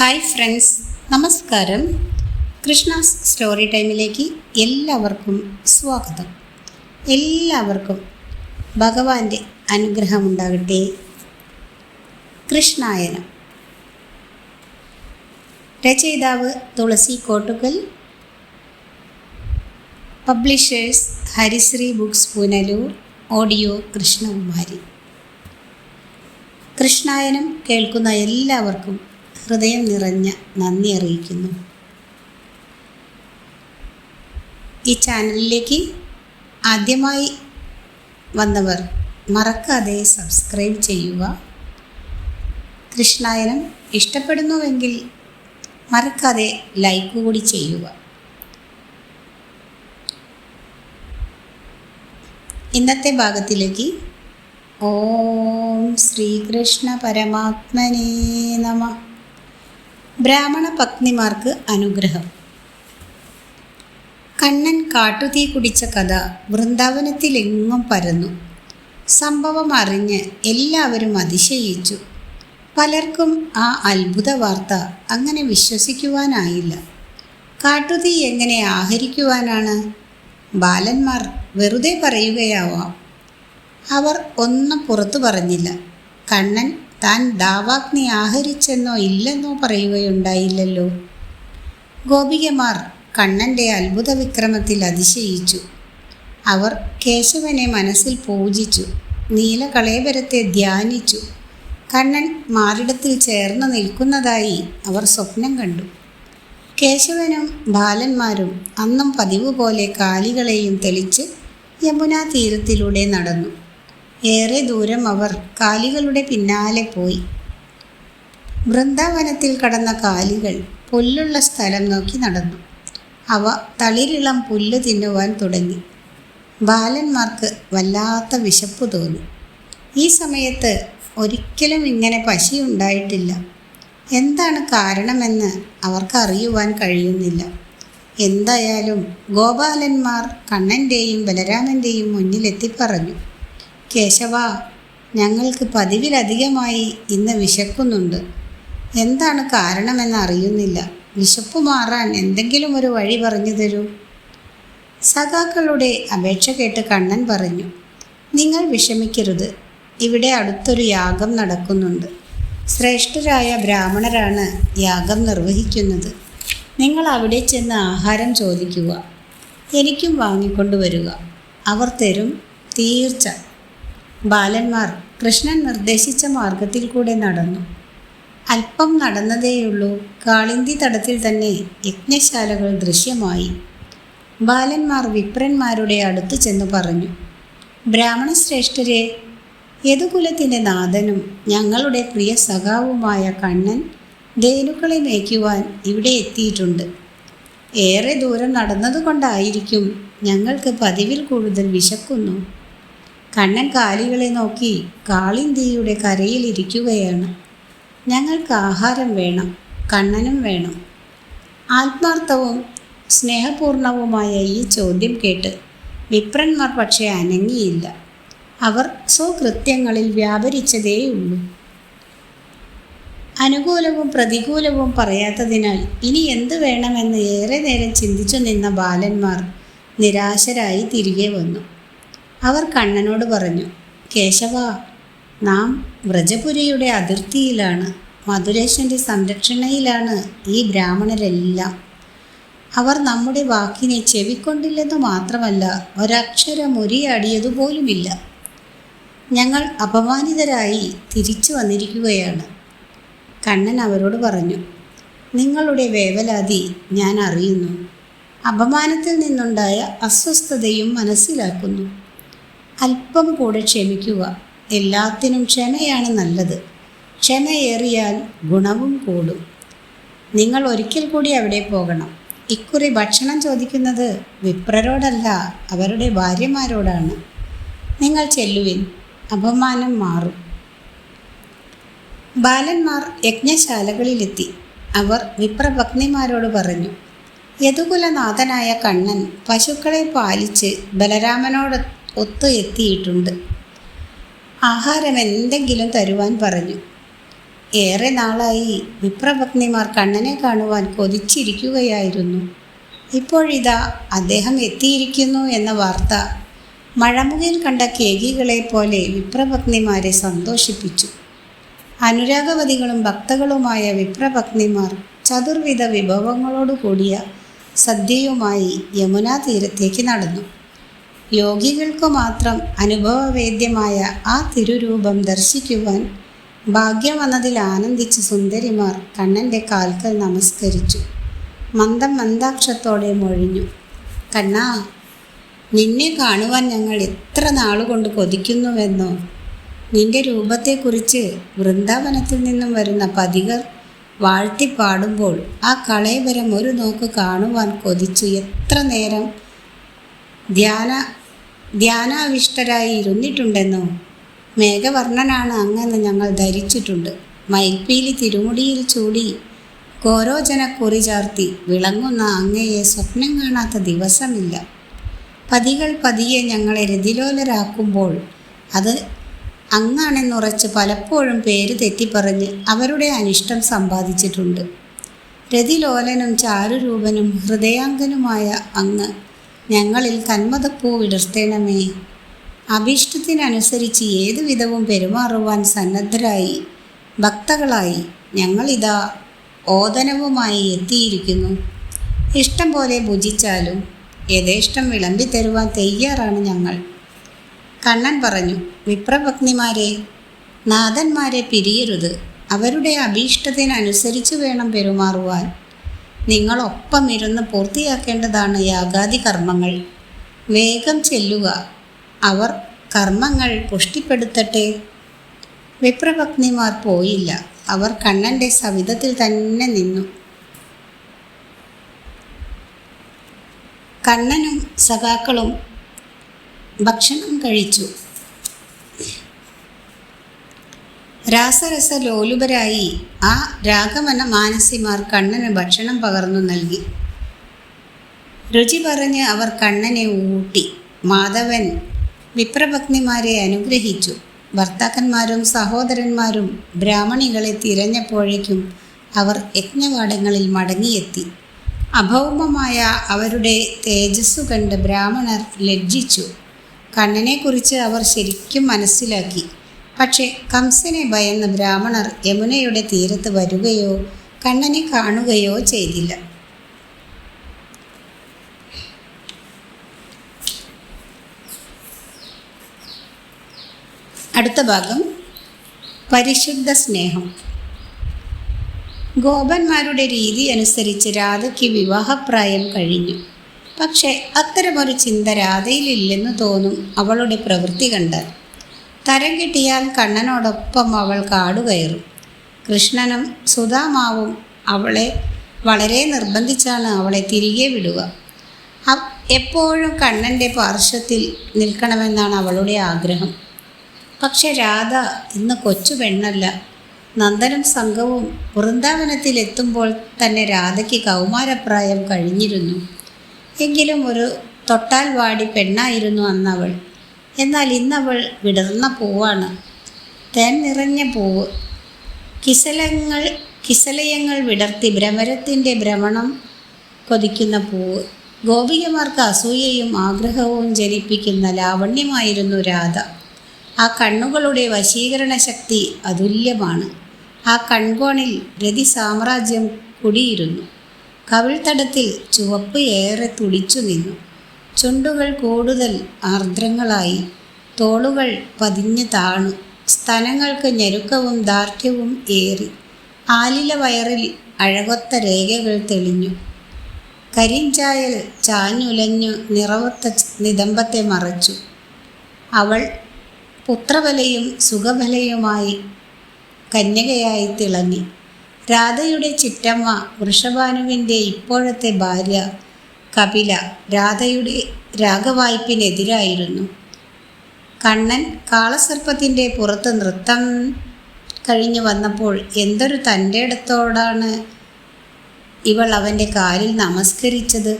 Hi friends നമസ്കാരം. Krishna's story ടൈമിലേക്ക് എല്ലാവർക്കും സ്വാഗതം. എല്ലാവർക്കും ഭഗവാന്റെ അനുഗ്രഹം ഉണ്ടാകട്ടെ കൃഷ്ണായനം. രചയിതാവ് Thulasi Kottukal publishers Harisree books Punalur. Audio Krishnakumari. Krishnayanam കേൾക്കുന്ന എല്ലാവർക്കും ഹൃദയം നിറഞ്ഞ നന്ദി അറിയിക്കുന്നു. ഈ ചാനലിലേക്ക് ആദ്യമായി വന്നവർ മറക്കാതെ സബ്സ്ക്രൈബ് ചെയ്യുക. കൃഷ്ണായനം ഇഷ്ടപ്പെടുന്നുവെങ്കിൽ മറക്കാതെ ലൈക്ക് കൂടി ചെയ്യുക. ഇന്നത്തെ ഭാഗത്തിലേക്ക് ഓം ശ്രീകൃഷ്ണ പരമാത്മനേ നമ. ബ്രാഹ്മണ പത്നിമാർക്ക് അനുഗ്രഹം. കണ്ണൻ കാട്ടുതീ കുടിച്ച കഥ വൃന്ദാവനത്തിലെങ്ങും പരന്നു. സംഭവം അറിഞ്ഞ് എല്ലാവരും അതിശയിച്ചു. പലർക്കും ആ അത്ഭുത വാർത്ത അങ്ങനെ വിശ്വസിക്കുവാനായില്ല. കാട്ടുതീ എങ്ങനെ ആഹരിക്കുവാനാണ്? ബാലന്മാർ വെറുതെ പറയുകയാവാം. അവർ ഒന്നും പുറത്തു പറഞ്ഞില്ല. കണ്ണൻ താൻ ദാവാഗ്നി ആഹരിച്ചെന്നോ ഇല്ലെന്നോ പറയുകയുണ്ടായില്ലല്ലോ. ഗോപികമാർ കണ്ണന്റെ അത്ഭുത വിക്രമത്തിൽ അതിശയിച്ചു. അവർ കേശവനെ മനസ്സിൽ പൂജിച്ചു നീലകളേവരത്തെ ധ്യാനിച്ചു. കണ്ണൻ മാറിടത്തിൽ ചേർന്ന് നിൽക്കുന്നതായി അവർ സ്വപ്നം കണ്ടു. കേശവനും ബാലന്മാരും അന്നും പതിവ് പോലെ കാലികളെയും തെളിച്ച് യമുനാ തീരത്തിലൂടെ നടന്നു. ഏറെ ദൂരം അവർ കാലികളുടെ പിന്നാലെ പോയി. വൃന്ദാവനത്തിൽ കടന്ന കാലികൾ പുല്ലുള്ള സ്ഥലം നോക്കി നടന്നു. അവ തളിരിളം പുല്ല് തിന്നുവാൻ തുടങ്ങി. ബാലന്മാർക്ക് വല്ലാത്ത വിശപ്പ് തോന്നി. ഈ സമയത്ത് ഒരിക്കലും ഇങ്ങനെ പശി ഉണ്ടായിട്ടില്ല. എന്താണ് കാരണമെന്ന് അവർക്ക് അറിയുവാൻ കഴിയുന്നില്ല. എന്തായാലും ഗോപാലന്മാർ കണ്ണന്റെയും ബലരാമന്റെയും മുന്നിലെത്തി പറഞ്ഞു. കേശവ ഞങ്ങൾക്ക് പതിവിലധികമായി ഇന്ന് വിശക്കുന്നുണ്ട്. എന്താണ് കാരണമെന്ന് അറിയുന്നില്ല. വിശപ്പ് മാറാൻ എന്തെങ്കിലും ഒരു വഴി പറഞ്ഞു തരൂ. സഖാക്കളുടെ അപേക്ഷ കേട്ട് കണ്ണൻ പറഞ്ഞു നിങ്ങൾ വിഷമിക്കരുത്. ഇവിടെ അടുത്തൊരു യാഗം നടക്കുന്നുണ്ട്. ശ്രേഷ്ഠരായ ബ്രാഹ്മണരാണ് യാഗം നിർവഹിക്കുന്നത്. നിങ്ങൾ അവിടെ ചെന്ന് ആഹാരം ചോദിക്കുക. എനിക്കും വാങ്ങിക്കൊണ്ടുവരിക അവർ തരും തീർച്ച. ബാലന്മാർ കൃഷ്ണൻ നിർദ്ദേശിച്ച മാർഗത്തിൽ കൂടെ നടന്നു. അല്പം നടന്നതേയുള്ളൂ കാളിന്തി തടത്തിൽ തന്നെ യജ്ഞശാലകൾ ദൃശ്യമായി. ബാലന്മാർ വിപ്രന്മാരുടെ അടുത്ത് ചെന്ന് പറഞ്ഞു ബ്രാഹ്മണ ശ്രേഷ്ഠരെ യദുകുലത്തിന്റെ നാഥനും ഞങ്ങളുടെ പ്രിയ സഖാവുമായ കണ്ണൻ ധേനുക്കളെ മേയ്ക്കുവാൻ ഇവിടെ എത്തിയിട്ടുണ്ട്. ഏറെ ദൂരം നടന്നതുകൊണ്ടായിരിക്കും ഞങ്ങൾക്ക് പതിവിൽ കൂടുതൽ വിശക്കുന്നു. കണ്ണൻ കാലികളെ നോക്കി കാളിന്തിയുടെ കരയിലിരിക്കുകയാണ് ഞങ്ങൾക്ക് ആഹാരം വേണം കണ്ണനും വേണം. ആത്മാർത്ഥവും സ്നേഹപൂർണവുമായ ഈ ചോദ്യം കേട്ട് വിപ്രന്മാർ പക്ഷേ അനങ്ങിയില്ല. അവർ സ്വകൃത്യങ്ങളിൽ വ്യാപരിച്ചതേയുള്ളൂ. അനുകൂലവും പ്രതികൂലവും പറയാത്തതിനാൽ ഇനി എന്ത് വേണമെന്ന് ഏറെ നേരം ചിന്തിച്ചു നിന്ന ബാലന്മാർ നിരാശരായി തിരികെ വന്നു. അവർ കണ്ണനോട് പറഞ്ഞു കേശവ നാം വ്രജപുരിയുടെ അതിർത്തിയിലാണ്. മധുരേശന്റെ സംരക്ഷണയിലാണ് ഈ ബ്രാഹ്മണരെല്ലാം. അവർ നമ്മുടെ വാക്കിനെ ചെവിക്കൊണ്ടില്ലെന്ന് മാത്രമല്ല ഒരക്ഷരം ഒരിയടിയതുപോലുമില്ല ഞങ്ങൾ അപമാനിതരായി തിരിച്ചു വന്നിരിക്കുകയാണ്. കണ്ണൻ അവരോട് പറഞ്ഞു നിങ്ങളുടെ വേവലാതി ഞാൻ അറിയുന്നു. അപമാനത്തിൽ നിന്നുണ്ടായ അസ്വസ്ഥതയും മനസ്സിലാക്കുന്നു. അല്പം കൂടെ ക്ഷമിക്കുക. എല്ലാത്തിനും ക്ഷമയാണ് നല്ലത്. ക്ഷമയേറിയാൽ ഗുണവും കൂടും. നിങ്ങൾ ഒരിക്കൽ കൂടി അവിടെ പോകണം. ഇക്കുറി ഭക്ഷണം ചോദിക്കുന്നത് വിപ്രരോടല്ല അവരുടെ ഭാര്യമാരോടാണ്. നിങ്ങൾ ചെല്ലുവിൻ. അപമാനം മാറും. ബാലന്മാർ യജ്ഞശാലകളിലെത്തി. അവർ വിപ്രഭഗ്നിമാരോട് പറഞ്ഞു യദുകുലനാഥനായ കണ്ണൻ പശുക്കളെ പാലിച്ച് ബലരാമനോട് ഒത്തു എത്തിയിട്ടുണ്ട് ആഹാരം എന്തെങ്കിലും തരുവാൻ പറഞ്ഞു. ഏറെ നാളായി വിപ്രഭഗ്നിമാർ കണ്ണനെ കാണുവാൻ കൊതിച്ചിരിക്കുകയായിരുന്നു. ഇപ്പോഴിതാ അദ്ദേഹം എത്തിയിരിക്കുന്നു എന്ന വാർത്ത മഴമുകിൽ കണ്ട കേകികളെ പോലെ വിപ്രഭഗ്നിമാരെ സന്തോഷിപ്പിച്ചു. അനുരാഗവതികളും ഭക്തകളുമായ വിപ്രഭഗ്നിമാർ ചതുർവിധ വിഭവങ്ങളോടുകൂടിയ സദ്യയുമായി യമുനാ തീരത്തേക്ക് നടന്നു. യോഗികൾക്കു മാത്രം അനുഭവവേദ്യമായ ആ തിരുരൂപം ദർശിക്കുവാൻ ഭാഗ്യം വന്നതിൽ ആനന്ദിച്ച് സുന്ദരിമാർ കണ്ണന്റെ കാൽക്കൽ നമസ്കരിച്ചു. മന്ദം മന്ദാക്ഷത്തോടെ മൊഴിഞ്ഞു. കണ്ണാ നിന്നെ കാണുവാൻ ഞങ്ങൾ എത്ര നാളുകൊണ്ട് കൊതിക്കുന്നുവെന്നോ? നിന്റെ രൂപത്തെക്കുറിച്ച് വൃന്ദാവനത്തിൽ നിന്നും വരുന്ന പതികർ വാഴ്ത്തിപ്പാടുമ്പോൾ ആ കളയപരം ഒരു നോക്ക് കാണുവാൻ കൊതിച്ചു. എത്ര നേരം ധ്യാന ധ്യാനാവിഷ്ടരായി ഇരുന്നിട്ടുണ്ടെന്നോ മേഘവർണനാണ് അങ്ങെന്ന് ഞങ്ങൾ ധരിച്ചിട്ടുണ്ട്. മയിൽപ്പീലി തിരുമുടിയിൽ ചൂടി ഗോരോചന കുറി ചാർത്തി വിളങ്ങുന്ന അങ്ങയെ സ്വപ്നം കാണാത്ത ദിവസമില്ല. പതികൾ പതിയെ ഞങ്ങളെ രതിലോലരാക്കുമ്പോൾ അത് അങ്ങാണെന്നുറച്ച് പലപ്പോഴും പേര് തെറ്റിപ്പറഞ്ഞ് അവരുടെ അനിഷ്ടം സമ്പാദിച്ചിട്ടുണ്ട്. രതിലോലനും ചാരുരൂപനും ഹൃദയാംഗനുമായ അങ്ങ് ഞങ്ങളിൽ കന്മതപ്പൂ വിടർത്തേണമേ. അഭീഷ്ടത്തിനനുസരിച്ച് ഏതുവിധവും പെരുമാറുവാൻ സന്നദ്ധരായി ഭക്തകളായി ഞങ്ങളിതാ ഓദനവുമായി എത്തിയിരിക്കുന്നു. ഇഷ്ടം പോലെ ഭുജിച്ചാലും യഥേഷ്ടം വിളമ്പിത്തരുവാൻ തയ്യാറാണ് ഞങ്ങൾ. കണ്ണൻ പറഞ്ഞു വിപ്രഭക്തിമാരെ നാഥന്മാരെ പിരിയരുത്. അവരുടെ അഭീഷ്ടത്തിനനുസരിച്ച് വേണം പെരുമാറുവാൻ. നിങ്ങളൊപ്പം ഇരുന്ന് പൂർത്തിയാക്കേണ്ടതാണ് യാഗാദി കർമ്മങ്ങൾ. വേഗം ചെല്ലുക. അവർ കർമ്മങ്ങൾ പുഷ്ടിപ്പെടുത്തട്ടെ. വിപ്രപത്നിമാർ പോയില്ല. അവർ കണ്ണന്റെ സവിധത്തിൽ തന്നെ നിന്നു. കണ്ണനും സഖാക്കളും ഭക്ഷണം കഴിച്ചു. രാസരസ ലോലുപരായി ആ രാഗമന മാനസിമാർ കണ്ണന് ഭക്ഷണം പകർന്നു നൽകി. രുചി പറഞ്ഞ് അവർ കണ്ണനെ ഊട്ടി. മാധവൻ വിപ്രപത്നിമാരെ അനുഗ്രഹിച്ചു. ഭർത്താക്കന്മാരും സഹോദരന്മാരും ബ്രാഹ്മണികളെ തിരഞ്ഞപ്പോഴേക്കും അവർ യജ്ഞവാടങ്ങളിൽ മടങ്ങിയെത്തി. അഭൗമമായ അവരുടെ തേജസ്സു കണ്ട് ബ്രാഹ്മണർ ലജ്ജിച്ചു. കണ്ണനെക്കുറിച്ച് അവർ ശരിക്കും മനസ്സിലാക്കി. പക്ഷേ കംസനെ ഭയന്ന് ബ്രാഹ്മണർ യമുനയുടെ തീരത്ത് വരുകയോ കണ്ണനെ കാണുകയോ ചെയ്തില്ല. അടുത്ത ഭാഗം പരിശുദ്ധ സ്നേഹം. ഗോപന്മാരുടെ രീതി അനുസരിച്ച് രാധയ്ക്ക് വിവാഹപ്രായം കഴിഞ്ഞു. പക്ഷേ അത്തരമൊരു ചിന്ത രാധയിലില്ലെന്ന് തോന്നും അവളുടെ പ്രവൃത്തി കണ്ടാൽ തരം കിട്ടിയാൽ കണ്ണനോടൊപ്പം അവൾ കാടുകയറും കൃഷ്ണനും സുധാമാവും അവളെ വളരെ നിർബന്ധിച്ചാണ് അവളെ തിരികെ വിടുക. എപ്പോഴും കണ്ണന്റെ പാർശ്വത്തിൽ നിൽക്കണമെന്നാണ് അവളുടെ ആഗ്രഹം. പക്ഷെ രാധ ഇന്ന് കൊച്ചു പെണ്ണല്ല. നന്ദനും സംഘവും വൃന്ദാവനത്തിലെത്തുമ്പോൾ തന്നെ രാധയ്ക്ക് കൗമാരപ്രായം കഴിഞ്ഞിരുന്നു. എങ്കിലും ഒരു തൊട്ടാൽ വാടി പെണ്ണായിരുന്നു അന്നവൾ എന്നാൽ ഇന്നവൾ വിടർന്ന പൂവാണ്. തേൻ നിറഞ്ഞ പൂവ്. കിസലങ്ങൾ കിസലയങ്ങൾ വിടർത്തി ഭ്രമരത്തിന്റെ ഭ്രമണം കൊതിക്കുന്ന പൂവ്. ഗോപികമാർക്ക് അസൂയയും ആഗ്രഹവും ജനിപ്പിക്കുന്ന ലാവണ്യമായിരുന്നു രാധ. ആ കണ്ണുകളുടെ വശീകരണ ശക്തി അതുല്യമാണ്. ആ കൺകോണിൽ രതി സാമ്രാജ്യം കുടിയിരുന്നു. കവിൾത്തടത്തിൽ ചുവപ്പ് ഏറെ തുടിച്ചു നിന്നു ചുണ്ടുകൾ കൂടുതൽ ആർദ്രങ്ങളായി തോളുകൾ പതിഞ്ഞു താണു. സ്തനങ്ങൾക്ക് ഞെരുക്കവും ദാർഢ്യവും ഏറി. ആലില വയറിൽ അഴകൊത്ത രേഖകൾ തെളിഞ്ഞു. കരിഞ്ചായൽ ചാഞ്ഞുലഞ്ഞു നിറവത്ത നിതമ്പത്തെ മറച്ചു. അവൾ പുത്രബലയും സുഖബലയുമായി കന്യകയായി തിളങ്ങി. രാധയുടെ ചിറ്റമ്മ വൃഷഭാനുവിന്റെ ഇപ്പോഴത്തെ ഭാര്യ കപില രാധയുടെ രാഗവായ്പിനെതിരായിരുന്നു. കണ്ണൻ കാളസർപ്പത്തിന്റെ പുറത്ത് നൃത്തം കഴിഞ്ഞു വന്നപ്പോൾ എന്തൊരു തന്റെ ഇടത്തോടാണ് ഇവൾ അവന്റെ കാലിൽ നമസ്കരിച്ചത്.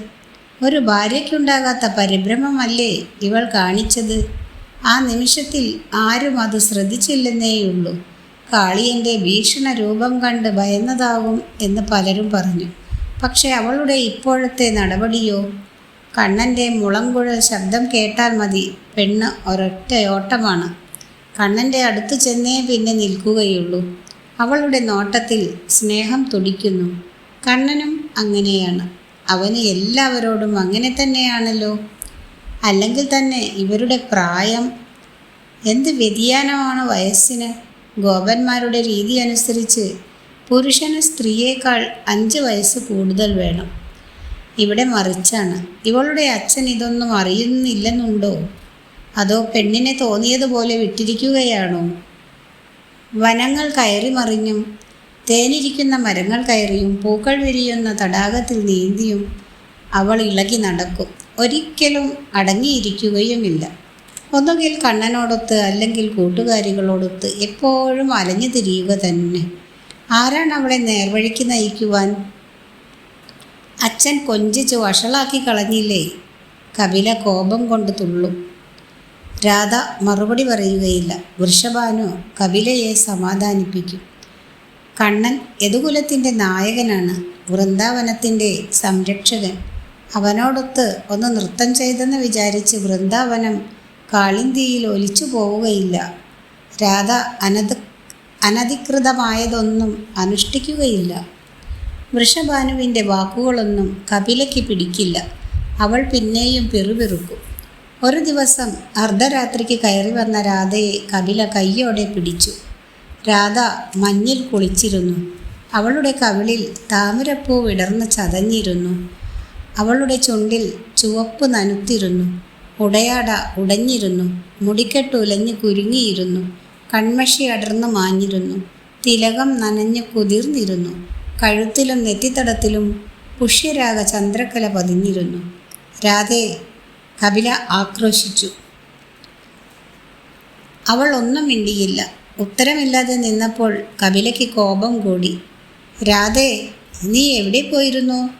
ഒരു ഭാര്യയ്ക്കുണ്ടാകാത്ത പരിഭ്രമമല്ലേ ഇവൾ കാണിച്ചത്? ആ നിമിഷത്തിൽ ആരും അത് ശ്രദ്ധിച്ചില്ലെന്നേയുള്ളൂ. കാളിയന്റെ ഭീഷണ രൂപം കണ്ട് ഭയന്നതാകും എന്ന് പലരും പറഞ്ഞു. പക്ഷെ അവളുടെ ഇപ്പോഴത്തെ നടപടിയോ? കണ്ണന്റെ മുളങ്കുഴൽ ശബ്ദം കേട്ടാൽ മതി. പെണ്ണ് ഒരൊറ്റ ഓട്ടമാണ് കണ്ണന്റെ അടുത്ത് ചെന്നേ പിന്നെ നിൽക്കുകയുള്ളൂ. അവളുടെ നോട്ടത്തിൽ സ്നേഹം തുടിക്കുന്നു. കണ്ണനും അങ്ങനെയാണ്. അവന് എല്ലാവരോടും അങ്ങനെ തന്നെയാണല്ലോ. അല്ലെങ്കിൽ തന്നെ ഇവരുടെ പ്രായം. എന്ത് വ്യതിയാനമാണ് വയസ്സിന്? ഗോപന്മാരുടെ രീതി അനുസരിച്ച് പുരുഷന് സ്ത്രീയേക്കാൾ അഞ്ച് വയസ്സ് കൂടുതൽ വേണം. ഇവിടെ മറിച്ചാണ്. ഇവളുടെ അച്ഛൻ ഇതൊന്നും അറിയുന്നില്ലെന്നുണ്ടോ? അതോ പെണ്ണിനെ തോന്നിയതുപോലെ വിട്ടിരിക്കുകയാണോ? വനങ്ങൾ കയറി മറിഞ്ഞും തേനിരിക്കുന്ന മരങ്ങൾ കയറിയും പൂക്കൾ വിരിയുന്ന തടാകത്തിൽ നീന്തിയും അവൾ ഇളകി നടക്കും. ഒരിക്കലും അടങ്ങിയിരിക്കുകയുമില്ല. ഒന്നുകിൽ കണ്ണനോടൊത്ത് അല്ലെങ്കിൽ കൂട്ടുകാരികളോടൊത്ത് എപ്പോഴും അലഞ്ഞു തിരിയുക തന്നെ. ആരാണ് അവളെ നേർവഴിക്ക് നയിക്കുവാൻ അച്ഛൻ കൊഞ്ചിച്ച് വഷളാക്കി കളഞ്ഞില്ലേ? കപില കോപം കൊണ്ട് തുള്ളും. രാധ മറുപടി പറയുകയില്ല. വൃഷഭാനു കപിലയെ സമാധാനിപ്പിക്കും. കണ്ണൻ യദുകുലത്തിന്റെ നായകനാണ്. വൃന്ദാവനത്തിന്റെ സംരക്ഷകൻ. അവനോടൊത്ത് ഒന്ന് നൃത്തം ചെയ്തെന്ന് വിചാരിച്ച് വൃന്ദാവനം കാളിന്തിയിൽ ഒലിച്ചു പോവുകയില്ല. രാധ അനധ അനധികൃതമായതൊന്നും അനുഷ്ഠിക്കുകയില്ല. വൃഷഭാനുവിന്റെ വാക്കുകളൊന്നും കപിലയ്ക്ക് പിടിക്കില്ല. അവൾ പിന്നെയും പിറുപിറുക്കും. ഒരു ദിവസം അർദ്ധരാത്രിക്ക് കയറി വന്ന രാധയെ കപില കയ്യോടെ പിടിച്ചു. രാധ മഞ്ഞിൽ കുളിച്ചിരുന്നു. അവളുടെ കവിളിൽ താമരപ്പൂ വിടർന്ന് ചതഞ്ഞിരുന്നു. അവളുടെ ചുണ്ടിൽ ചുവപ്പ് നനുത്തിരുന്നു. ഉടയാട ഉടഞ്ഞിരുന്നു. മുടിക്കെട്ടുലഞ്ഞ് കുരുങ്ങിയിരുന്നു. കൺമഷി അടർന്നു മാഞ്ഞിരുന്നു. തിലകം നനഞ്ഞു കുതിർന്നിരുന്നു. കഴുത്തിലും നെറ്റിത്തടത്തിലും പുഷ്യരാഗ ചന്ദ്രക്കല പതിഞ്ഞിരുന്നു. രാധേ കപില ആക്രോശിച്ചു. അവൾ ഒന്നും മിണ്ടിയില്ല. ഉത്തരമില്ലാതെ നിന്നപ്പോൾ കപിലയ്ക്ക് കോപം കൂടി. രാധേ നീ എവിടെ പോയിരുന്നു?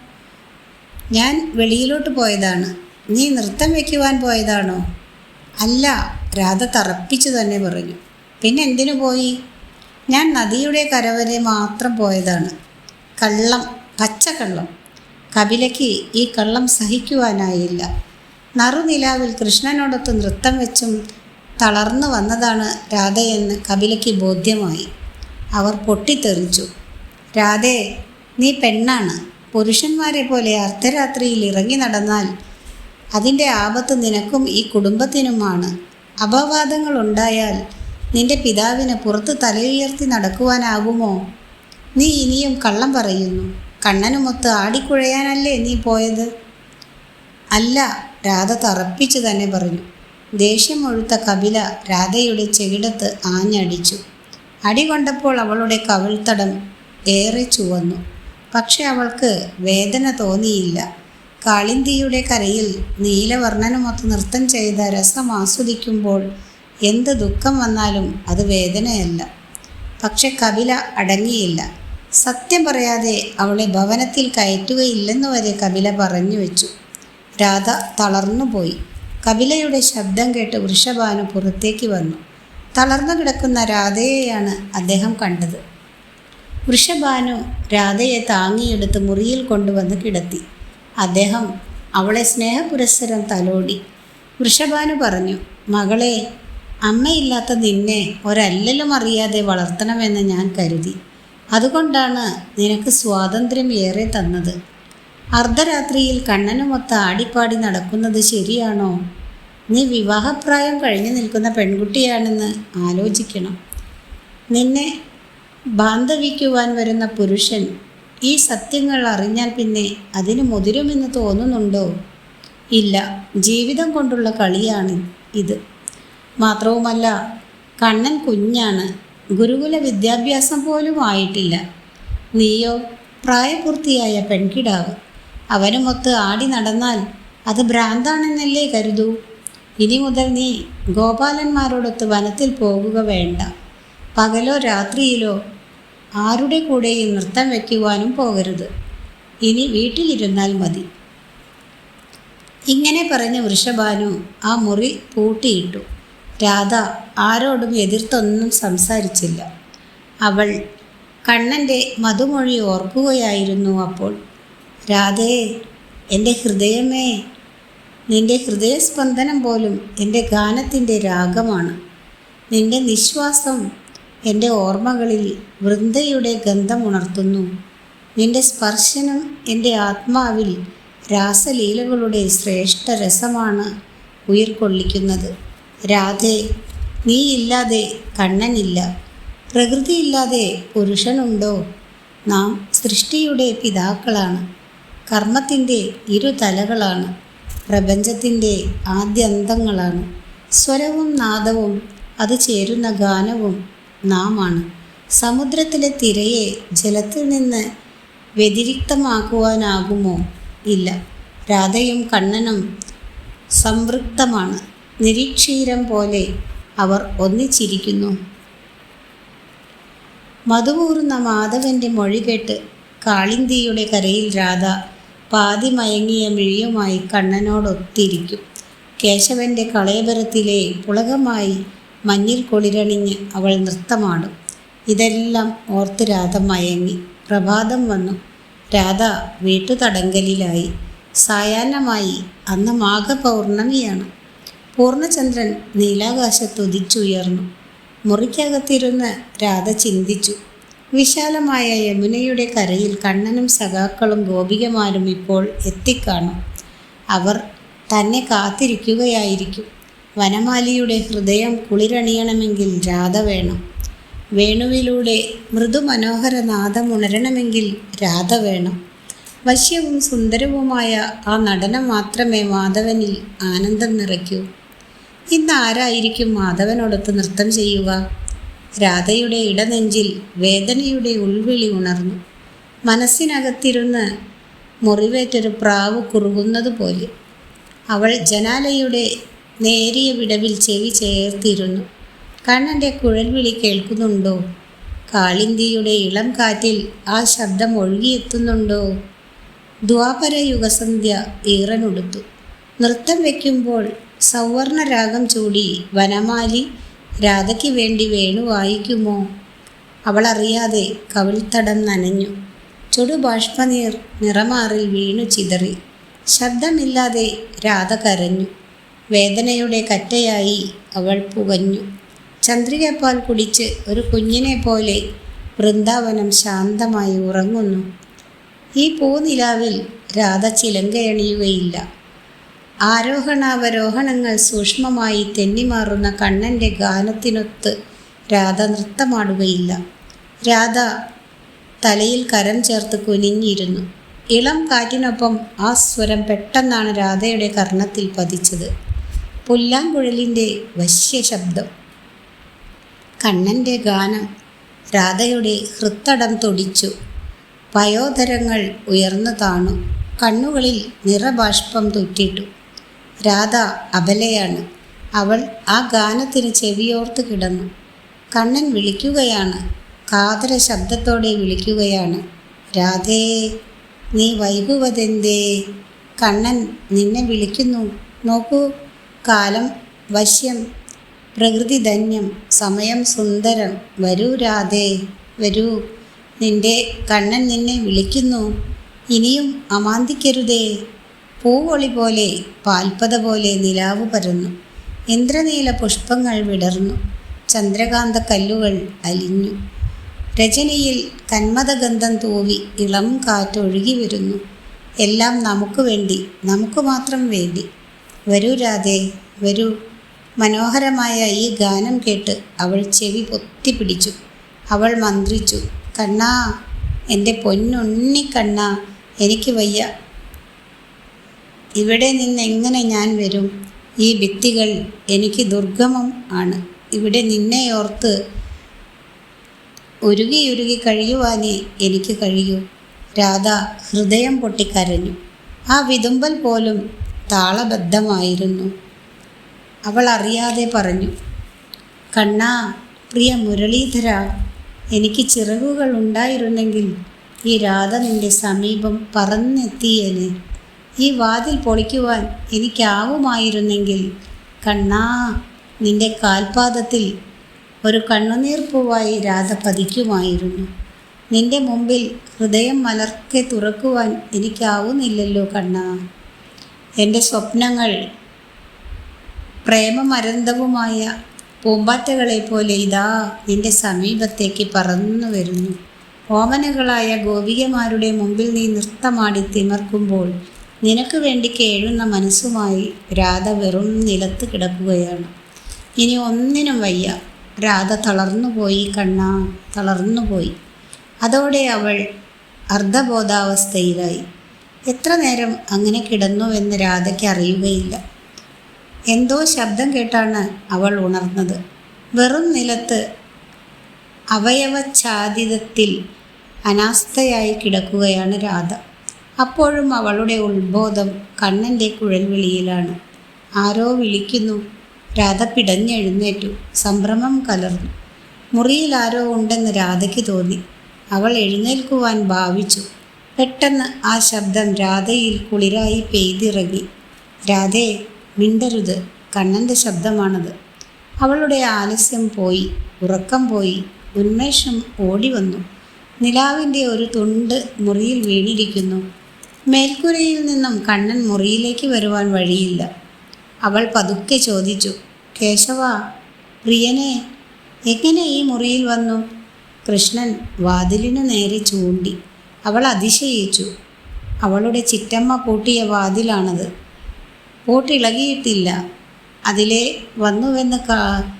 ഞാൻ വെളിയിലോട്ട് പോയതാണ്. നീ നൃത്തം വയ്ക്കുവാൻ പോയതാണോ? അല്ല രാധ തറപ്പിച്ചു തന്നെ പറഞ്ഞു. പിന്നെ എന്തിനു പോയി? ഞാൻ നദിയുടെ കരവരെ മാത്രം പോയതാണ്. കള്ളം പച്ചക്കള്ളം. കപിലയ്ക്ക് ഈ കള്ളം സഹിക്കുവാനായില്ല. നറുനിലാവിൽ കൃഷ്ണനോടൊത്ത് നൃത്തം വെച്ചും തളർന്നു വന്നതാണ് രാധയെന്ന് കപിലയ്ക്ക് ബോധ്യമായി. അവർ പൊട്ടിത്തെറിച്ചു. രാധേ നീ പെണ്ണാണ്. പുരുഷന്മാരെ പോലെ അർദ്ധരാത്രിയിൽ ഇറങ്ങി നടന്നാൽ അതിന്റെ ആപത്ത് നിനക്കും ഈ കുടുംബത്തിനുമാണ്. അപവാദങ്ങൾ ഉണ്ടായാൽ നിന്റെ പിതാവിന് പുറത്ത് തലയുയർത്തി നടക്കുവാനാകുമോ? നീ ഇനിയും കള്ളം പറയുന്നു. കണ്ണനുമൊത്ത് ആടിക്കുഴയാനല്ലേ നീ പോയത്? അല്ല രാധ തറപ്പിച്ചു തന്നെ പറഞ്ഞു. ദേഷ്യം ഒഴുത്ത കപില രാധയുടെ ചെകിടത്ത് ആഞ്ഞടിച്ചു. അടി കൊണ്ടപ്പോൾ അവളുടെ കവിൾത്തടം ഏറെ ചുവന്നു. പക്ഷെ അവൾക്ക് വേദന തോന്നിയില്ല. കാളിന്തിയുടെ കരയിൽ നീലവർണനുമൊത്ത് നൃത്തം ചെയ്ത രസം ആസ്വദിക്കുമ്പോൾ എന്ത് ദുഃഖം വന്നാലും അത് വേദനയല്ല. പക്ഷെ കപില അടങ്ങിയില്ല. സത്യം പറയാതെ അവളെ ഭവനത്തിൽ കയറ്റുകയില്ലെന്ന് വരെ കപില പറഞ്ഞു വെച്ചു. രാധ തളർന്നുപോയി കപിലയുടെ ശബ്ദം കേട്ട് വൃഷഭാനു പുറത്തേക്ക് വന്നു. തളർന്നു കിടക്കുന്ന രാധയെയാണ് അദ്ദേഹം കണ്ടത്. വൃഷഭാനു രാധയെ താങ്ങിയെടുത്ത് മുറിയിൽ കൊണ്ടുവന്ന് കിടത്തി. അദ്ദേഹം അവളെ സ്നേഹപുരസ്സരം തലോടി. വൃഷഭാനു പറഞ്ഞു മകളെ അമ്മയില്ലാത്ത നിന്നെ ഒരല്ലലും അറിയാതെ വളർത്തണമെന്ന് ഞാൻ കരുതി. അതുകൊണ്ടാണ് നിനക്ക് സ്വാതന്ത്ര്യം ഏറെ തന്നത്. അർദ്ധരാത്രിയിൽ കണ്ണനുമൊത്ത് ആടിപ്പാടി നടക്കുന്നത് ശരിയാണോ? നീ വിവാഹപ്രായം കഴിഞ്ഞു നിൽക്കുന്ന പെൺകുട്ടിയാണെന്ന് ആലോചിക്കണം. നിന്നെ ബാന്ധവിക്കുവാൻ വരുന്ന പുരുഷൻ ഈ സത്യങ്ങൾ അറിഞ്ഞാൽ പിന്നെ അതിന് മുതിരുമെന്ന് തോന്നുന്നുണ്ടോ? ഇല്ല ജീവിതം കൊണ്ടുള്ള കളിയാണ് ഇത്. മാത്രവുമല്ല കണ്ണൻ കുഞ്ഞാണ്. ഗുരുകുല വിദ്യാഭ്യാസം പോലും ആയിട്ടില്ല. നീയോ പ്രായപൂർത്തിയായ പെൺകിടാവ്. അവനുമൊത്ത് ആടി നടന്നാൽ അത് ഭ്രാന്താണെന്നല്ലേ കരുതൂ. ഇനി മുതൽ നീ ഗോപാലന്മാരോടൊത്ത് വനത്തിൽ പോകുക വേണ്ട. പകലോ രാത്രിയിലോ ആരുടെ കൂടെയും നൃത്തം വയ്ക്കുവാനും പോകരുത്. ഇനി വീട്ടിലിരുന്നാൽ മതി. ഇങ്ങനെ പറഞ്ഞ വൃഷഭാനു ആ മുറി പൂട്ടിയിട്ടു. രാധ ആരോടും എതിർത്തൊന്നും സംസാരിച്ചില്ല. അവൾ കണ്ണന്റെ മധുമൊഴി ഓർക്കുകയായിരുന്നു അപ്പോൾ. രാധേ എന്റെ ഹൃദയമേ നിന്റെ ഹൃദയസ്പന്ദനം പോലും എന്റെ ഗാനത്തിന്റെ രാഗമാണ്. നിന്റെ നിശ്വാസം എന്റെ ഓർമ്മകളിൽ വൃന്ദയുടെ ഗന്ധം ഉണർത്തുന്നു നിന്റെ സ്പർശനം എന്റെ ആത്മാവിൽ രാസലീലകളുടെ ശ്രേഷ്ഠ രസമാണ് ഉയർക്കൊള്ളിക്കുന്നത്. രാധേ നീയില്ലാതെ കണ്ണനില്ല. പ്രകൃതിയില്ലാതെ പുരുഷനുണ്ടോ? നാം സൃഷ്ടിയുടെ പിതാക്കളാണ്. കർമ്മത്തിന്റെ ഇരുതലകളാണ്. പ്രപഞ്ചത്തിന്റെ ആദ്യന്തങ്ങളാണ്. സ്വരവും നാദവും അത് ചേരുന്ന ഗാനവും നാമാണ്. സമുദ്രത്തിലെ തിരയെ ജലത്തിൽ നിന്ന് വ്യതിരിക്തമാക്കുവാനാകുമോ? ഇല്ല. രാധയും കണ്ണനും സംതൃപ്തമാണ് നിരീക്ഷീരം പോലെ അവർ ഒന്നിച്ചിരിക്കുന്നു. മധുകൂറുന്ന മാധവന്റെ മൊഴി കേട്ട് കാളിന്തിയുടെ കരയിൽ രാധ പാതി മയങ്ങിയ മിഴിയുമായി കണ്ണനോടൊത്തിരിക്കും. കേശവന്റെ കളയപരത്തിലെ പുളകമായി മഞ്ഞിൽ കുളിരണിഞ്ഞ് അവൾ നൃത്തമാടും. ഇതെല്ലാം ഓർത്ത് രാധ മയങ്ങി. പ്രഭാതം വന്നു. രാധ വീട്ടുതടങ്കലിലായി. സായാഹ്നമായി അന്ന് മാഘപൗർണമിയാണ്. പൂർണചന്ദ്രൻ നീലാകാശത്തുദിച്ചുയർന്നു. മുറിക്കകത്തിരുന്ന് രാധ ചിന്തിച്ചു. വിശാലമായ യമുനയുടെ കരയിൽ കണ്ണനും സഖാക്കളും ഗോപികമാരും ഇപ്പോൾ എത്തിക്കാണും. അവർ തന്നെ കാത്തിരിക്കുകയായിരിക്കും. വനമാലിയുടെ ഹൃദയം കുളിരണിയണമെങ്കിൽ രാധ വേണം. വേണുവിലൂടെ മൃദുമനോഹര നാദമുണരണമെങ്കിൽ രാധ വേണം. വശ്യവും സുന്ദരവുമായ ആ നടനം മാത്രമേ മാധവനിൽ ആനന്ദം നിറയ്ക്കൂ. ഇന്ന് ആരായിരിക്കും മാധവനോടൊത്ത് നൃത്തം ചെയ്യുക? രാധയുടെ ഇടനെഞ്ചിൽ വേദനയുടെ ഉൾവിളി ഉണർന്നു. മനസ്സിനകത്തിരുന്ന് മുറിവേറ്റൊരു പ്രാവ് കുറുകുന്നത് പോലെ. അവൾ ജനാലയുടെ നേരിയ വിടവിൽ ചെവി ചേർത്തിരുന്നു. കണ്ണന്റെ കുഴൽവിളി കേൾക്കുന്നുണ്ടോ? കാളിന്തിയുടെ ഇളം കാറ്റിൽ ആ ശബ്ദം ഒഴുകിയെത്തുന്നുണ്ടോ? ദ്വാപര യുഗസന്ധ്യ ഈറനുടുത്തു നൃത്തം വയ്ക്കുമ്പോൾ സൗവർണ രാഗം ചൂടി വനമാലി രാധയ്ക്ക് വേണ്ടി വേണു വായിക്കുമോ? അവളറിയാതെ കവിൾത്തടം നനഞ്ഞു. ചുടു ബാഷ്പനീർ നിറമാറിൽ വീണു ചിതറി. ശബ്ദമില്ലാതെ രാധ കരഞ്ഞു. വേദനയുടെ കറ്റയായി അവൾ പുകഞ്ഞു. ചന്ദ്രികപ്പാൽ കുടിച്ച് ഒരു കുഞ്ഞിനെ പോലെ വൃന്ദാവനം ശാന്തമായി ഉറങ്ങുന്നു. ഈ പൂനിലാവിൽ രാധ ചിലങ്കയണിയുകയില്ല. ആരോഹണാവരോഹണങ്ങൾ സൂക്ഷ്മമായി തെന്നിമാറുന്ന കണ്ണന്റെ ഗാനത്തിനൊത്ത് രാധ നൃത്തമാടുകയില്ല. രാധ തലയിൽ കരം ചേർത്ത് കുനിഞ്ഞിരുന്നു. ഇളം കാറ്റിനൊപ്പം ആ സ്വരം പെട്ടെന്നാണ് രാധയുടെ കർണത്തിൽ പതിച്ചത്. പുല്ലാങ്കുഴലിന്റെ വശ്യ ശബ്ദം. കണ്ണന്റെ ഗാനം രാധയുടെ ഹൃത്തടം തൊടിച്ചു. പയോധരങ്ങൾ ഉയർന്നു താണു. കണ്ണുകളിൽ നിറബാഷ്പം തുറ്റിട്ടു. രാധ അബലയാണ്. അവൾ ആ ഗാനത്തിന് ചെവിയോർത്ത് കിടന്നു. കണ്ണൻ വിളിക്കുകയാണ്. കാതര ശബ്ദത്തോടെ വിളിക്കുകയാണ്. രാധേ നീ വൈകുവതെന്തേ? കണ്ണൻ നിന്നെ വിളിക്കുന്നു. നോക്കൂ കാലം വശ്യം പ്രകൃതി ധന്യം സമയം സുന്ദരം. വരൂ രാധേ വരൂ. നിന്റെ കണ്ണൻ നിന്നെ വിളിക്കുന്നു. ഇനിയും അമാന്തിക്കരുതേ. പൂവൊളി പോലെ പാൽപ്പത പോലെ നിലാവ് പരന്നു. ഇന്ദ്രനീല പുഷ്പങ്ങൾ വിടർന്നു. ചന്ദ്രകാന്ത കല്ലുകൾ അലിഞ്ഞു. രചനയിൽ കന്മതഗന്ധം തൂവി ഇളം കാറ്റൊഴുകി വരുന്നു. എല്ലാം നമുക്ക് വേണ്ടി നമുക്ക് മാത്രം വേണ്ടി. വരൂ രാധേ വരൂ. മനോഹരമായ ഈ ഗാനം കേട്ട് അവൾ ചെവി പൊത്തിപ്പിടിച്ചു അവൾ മന്ത്രിച്ചു കണ്ണാ എന്റെ പൊന്നുണ്ണി കണ്ണാ എനിക്ക് വയ്യ. ഇവിടെ നിന്ന് എങ്ങനെ ഞാൻ വരും? ഈ ഭിത്തികൾ എനിക്ക് ദുർഗമം ആണ്. ഇവിടെ നിന്നെ ഓർത്ത് ഉരുകിയുരുകി കഴിയുവാനേ എനിക്ക് കഴിയൂ. രാധ ഹൃദയം പൊട്ടിക്കരഞ്ഞു ആ വിതുമ്പൽ പോലും താളബദ്ധമായിരുന്നു. അവൾ അറിയാതെ പറഞ്ഞു കണ്ണാ പ്രിയ മുരളീധര എനിക്ക് ചിറകുകൾ ഉണ്ടായിരുന്നെങ്കിൽ ഈ രാധ നിന്റെ സമീപം പറന്നെത്തിയേനെ. ഈ വാതിൽ പൊളിക്കുവാൻ എനിക്കാവുമായിരുന്നെങ്കിൽ കണ്ണാ നിന്റെ കാൽപാദത്തിൽ ഒരു കണ്ണുനീർ പൂവായി രാധ പതിക്കുമായിരുന്നു. നിന്റെ മുമ്പിൽ ഹൃദയം മലർക്കെ തുറക്കുവാൻ എനിക്കാവുന്നില്ലല്ലോ കണ്ണാ. എന്റെ സ്വപ്നങ്ങൾ പ്രേമമരന്തവുമായ പൂമ്പാറ്റകളെ പോലെ ഇതാ നിന്റെ സമീപത്തേക്ക് പറന്നു വരുന്നു. ഓമനകളായ ഗോപികമാരുടെ മുമ്പിൽ നീ നൃത്തമാടി തിമർക്കുമ്പോൾ നിനക്ക് വേണ്ടി കേഴുന്ന മനസ്സുമായി രാധ വെറും നിലത്ത് കിടക്കുകയാണ്. ഇനി ഒന്നിനും വയ്യ. രാധ തളർന്നുപോയി കണ്ണ തളർന്നുപോയി. അതോടെ അവൾ അർദ്ധബോധാവസ്ഥയിലായി. എത്ര നേരം അങ്ങനെ കിടന്നുവെന്ന് രാധയ്ക്ക് അറിയുകയില്ല. എന്തോ ശബ്ദം കേട്ടാണ് അവൾ ഉണർന്നത്. വെറും നിലത്ത് അവയവച്ഛാദിതത്തിൽ അനാസ്ഥയായി കിടക്കുകയാണ് രാധ. അപ്പോഴും അവളുടെ ഉത്ബോധം കണ്ണന്റെ കുഴൽവിളിയിലാണ്. ആരോ വിളിക്കുന്നു. രാധ പിടഞ്ഞെഴുന്നേറ്റു. സംഭ്രമം കലർന്നു. മുറിയിൽ ആരോ ഉണ്ടെന്ന് രാധയ്ക്ക് തോന്നി. അവൾ എഴുന്നേൽക്കുവാൻ ഭാവിച്ചു. പെട്ടെന്ന് ആ ശബ്ദം രാധയിൽ കുളിരായി പെയ്തിറങ്ങി. രാധയെ മിണ്ടരുത്. കണ്ണന്റെ ശബ്ദമാണത്. അവളുടെ ആലസ്യം പോയി. ഉറക്കം പോയി. ഉന്മേഷം ഓടി വന്നു നിലാവിന്റെ ഒരു തുണ്ട് മുറിയിൽ വീണിരിക്കുന്നു. മേൽക്കുരയിൽ നിന്നും കണ്ണൻ മുറിയിലേക്ക് വരുവാൻ വഴിയില്ല. അവൾ പതുക്കെ ചോദിച്ചു കേശവ പ്രിയനെ എങ്ങനെ ഈ മുറിയിൽ വന്നു? കൃഷ്ണൻ വാതിലിനു നേരെ ചൂണ്ടി. അവൾ അതിശയിച്ചു അവളുടെ ചിറ്റമ്മ പൂട്ടിയ വാതിലാണത്. പൂട്ടിളകിയിട്ടില്ല. അതിലെ വന്നുവെന്ന് കാ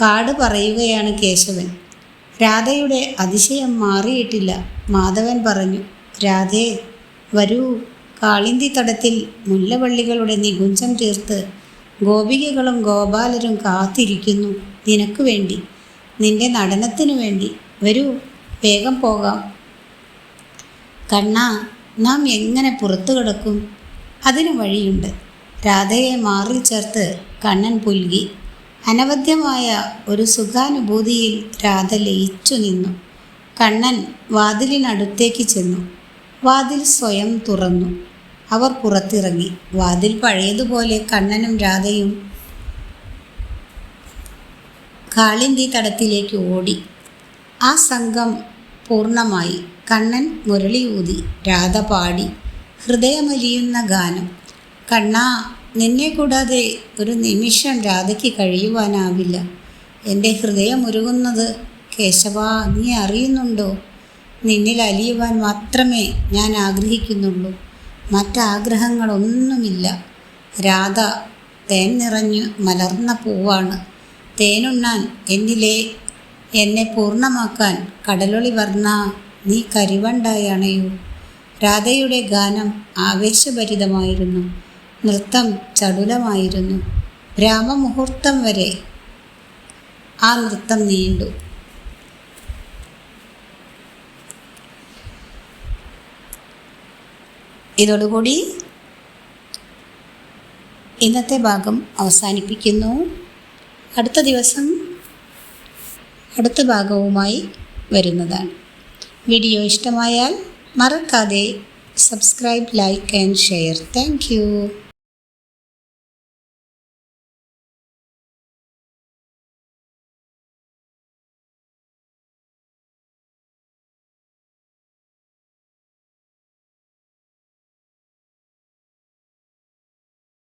കാട് പറയുകയാണ് കേശവൻ. രാധയുടെ അതിശയം മാറിയിട്ടില്ല മാധവൻ പറഞ്ഞു. രാധേ വരൂ. കാളിന്തി തടത്തിൽ മുല്ലവള്ളികളുടെ നികുഞ്ചം തീർത്ത് ഗോപികകളും ഗോപാലരും കാത്തിരിക്കുന്നു നിനക്ക് വേണ്ടി നിന്റെ നടനത്തിനു വേണ്ടി. വരൂ വേഗം പോകാം. കണ്ണ നാം എങ്ങനെ പുറത്തു കിടക്കും? അതിനു വഴിയുണ്ട്. രാധയെ മാറിൽ ചേർത്ത് കണ്ണൻ പുൽകി. അനവധ്യമായ ഒരു സുഖാനുഭൂതിയിൽ രാധ ലയിച്ചു നിന്നു. കണ്ണൻ വാതിലിനടുത്തേക്ക് ചെന്നു. വാതിൽ സ്വയം തുറന്നു. അവർ പുറത്തിറങ്ങി. വാതിൽ പഴയതുപോലെ കണ്ണനും രാധയും കാളിന്തി തടത്തിലേക്ക് ഓടി. ആ സംഘം പൂർണമായി. കണ്ണൻ മുരളിയൂതി. രാധ പാടി. ഹൃദയമലിയുന്ന ഗാനം. കണ്ണാ നിന്നെ കൂടാതെ ഒരു നിമിഷം രാധയ്ക്ക് കഴിയുവാനാവില്ല. എന്റെ ഹൃദയം ഉരുകുന്നത് കേശവ നീ അറിയുന്നുണ്ടോ? നിന്നിൽ അലിയുവാൻ മാത്രമേ ഞാൻ ആഗ്രഹിക്കുന്നുള്ളൂ. മറ്റാഗ്രഹങ്ങളൊന്നുമില്ല. രാധ തേൻ നിറഞ്ഞു മലർന്ന പൂവാണ്. തേനുണ്ണാൻ എന്നിലെ എന്നെ പൂർണമാക്കാൻ കടലൊളി വർണ നീ കരിവണ്ടായി രാധയുടെ ഗാനം ആവേശഭരിതമായിരുന്നു. നൃത്തം ചടുലമായിരുന്നു. രാമമുഹൂർത്തം വരെ ആ നൃത്തം നീണ്ടു. ഇതോടുകൂടി ഇന്നത്തെ ഭാഗം അവസാനിപ്പിക്കുന്നു. അടുത്ത ദിവസം അടുത്ത ഭാഗവുമായി വരുന്നതാണ്. വീഡിയോ ഇഷ്ടമായാൽ മറക്കാതെ subscribe like and share. Thank